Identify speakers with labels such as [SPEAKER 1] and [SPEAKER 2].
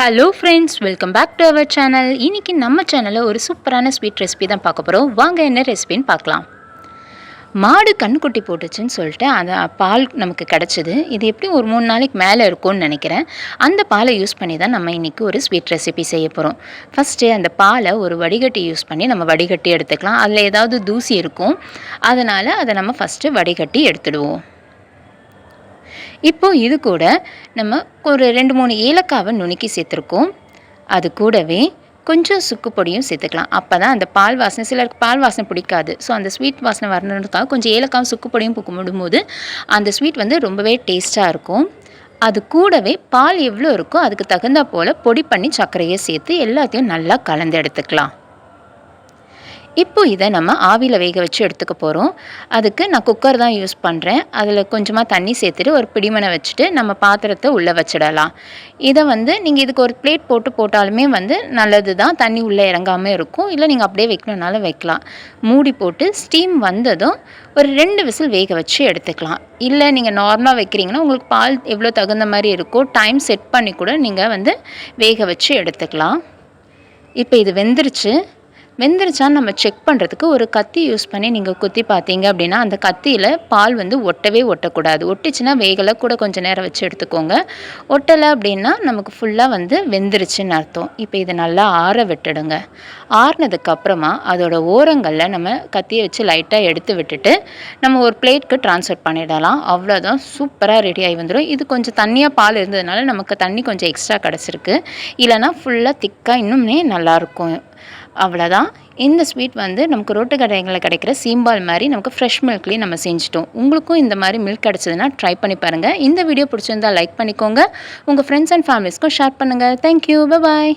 [SPEAKER 1] Hello friends welcome back to our channel இன்றைக்கி நம்ம சேனலில் ஒரு சூப்பரான ஸ்வீட் ரெசிபி தான் பார்க்க போகிறோம் வாங்க என்ன ரெசிபின்னு பார்க்கலாம். மாடு கண்ணுக்குட்டி போட்டுச்சுன்னு சொல்லிட்டு அந்த பால் நமக்கு கிடச்சிது. இது எப்படி ஒரு மூணு நாளைக்கு மேலே இருக்கும்னு நினைக்கிறேன். அந்த பாலை யூஸ் பண்ணி தான் நம்ம இன்றைக்கி ஒரு ஸ்வீட் ரெசிபி செய்ய போகிறோம் ஃபஸ்ட்டு அந்த பாலை ஒரு வடிகட்டி யூஸ் பண்ணி நம்ம வடிகட்டி எடுத்துக்கலாம். அதில் ஏதாவது தூசி இருக்கும். அதனால் அதை நம்ம ஃபஸ்ட்டு வடிகட்டி எடுத்துடுவோம். இப்போது இது கூட நம்ம ஒரு ரெண்டு மூணு ஏலக்காவை நுணுக்கி சேர்த்துருக்கோம். அது கூடவே கொஞ்சம் சுக்கு பொடியும் சேர்த்துக்கலாம். அப்போ தான் அந்த பால் வாசனை சிலருக்கு பால் வாசனை பிடிக்காது. ஸோ அந்த ஸ்வீட் வாசனை வரணுன்றதுக்காக கொஞ்சம் ஏலக்காவும் சுக்கு பொடியும் விடும்போது அந்த ஸ்வீட் வந்து ரொம்பவே டேஸ்ட்டாக இருக்கும். அது கூடவே பால் எவ்வளோ இருக்கோ அதுக்கு தகுந்த போல் பொடி பண்ணி சர்க்கரையை சேர்த்து எல்லாத்தையும் நல்லா கலந்து எடுத்துக்கலாம். இப்போ இதை நம்ம ஆவியில் வேக வச்சு எடுத்துக்க போகிறோம் அதுக்கு நான் குக்கர் தான் யூஸ் பண்ணுறேன் அதில் கொஞ்சமாக தண்ணி சேர்த்துட்டு ஒரு பிடிமனை வச்சுட்டு நம்ம பாத்திரத்தை உள்ளே வச்சிடலாம். இதை வந்து நீங்கள் இதுக்கு ஒரு பிளேட் போட்டு போட்டாலுமே வந்து நல்லது தான். தண்ணி உள்ளே இறங்காமல் இருக்கும். இல்லை நீங்கள் அப்படியே வைக்கணுன்னாலும் வைக்கலாம். மூடி போட்டு ஸ்டீம் வந்ததும் ஒரு ரெண்டு விசில் வேக வச்சு எடுத்துக்கலாம். இல்லை நீங்கள் நார்மலாக வைக்கிறீங்கன்னா உங்களுக்கு பால் எவ்வளோ தகுந்த மாதிரி இருக்கோ டைம் செட் பண்ணி கூட நீங்கள் வந்து வேக வச்சு எடுத்துக்கலாம். இப்போ இது வெந்துருச்சு. வெந்துருச்சான்னு நம்ம செக் பண்ணுறதுக்கு ஒரு கத்தி யூஸ் பண்ணி நீங்கள் குத்தி பார்த்தீங்க அப்படின்னா அந்த கத்தியில் பால் வந்து ஒட்டவே ஒட்டக்கூடாது. ஒட்டிச்சுன்னா வேகலை கூட கொஞ்சம் நேரம் வச்சு எடுத்துக்கோங்க. ஒட்டலை அப்படின்னா நமக்கு ஃபுல்லாக வந்து வெந்துருச்சுன்னு அர்த்தம். இப்போ இதை நல்லா ஆற விட்டுடுங்க. ஆறுனதுக்கப்புறமா அதோட ஓரங்களில் நம்ம கத்தியை வச்சு லைட்டாக எடுத்து விட்டுட்டு நம்ம ஒரு பிளேட்க்கு ட்ரான்ஸ்ஃபர் பண்ணிடலாம். அவ்வளோதான் சூப்பராக ரெடி ஆகி வந்துடும் இது கொஞ்சம் தண்ணியாக பால் இருந்ததுனால நமக்கு தண்ணி கொஞ்சம் எக்ஸ்ட்ரா கிடச்சிருக்கு. இல்லைனா ஃபுல்லாக திக்காக இன்னுமே நல்லாயிருக்கும் அவ்வளோதான் இந்த ஸ்வீட் வந்து நமக்கு ரோட்டு கடைகளில் கிடைக்கிற சீம்பால் மாதிரி நமக்கு ஃப்ரெஷ் மில்க்லேயும் நம்ம செஞ்சிட்டோம். உங்களுக்கும் இந்த மாதிரி மில்க் கிடச்சதுன்னா ட்ரை பண்ணி பாருங்கள் இந்த வீடியோ பிடிச்சிருந்தால் லைக் பண்ணிக்கோங்க. உங்கள் ஃப்ரெண்ட்ஸ் அண்ட் ஃபேமிலிஸ்க்கும் ஷேர் பண்ணுங்கள் தேங்க்யூ பாய்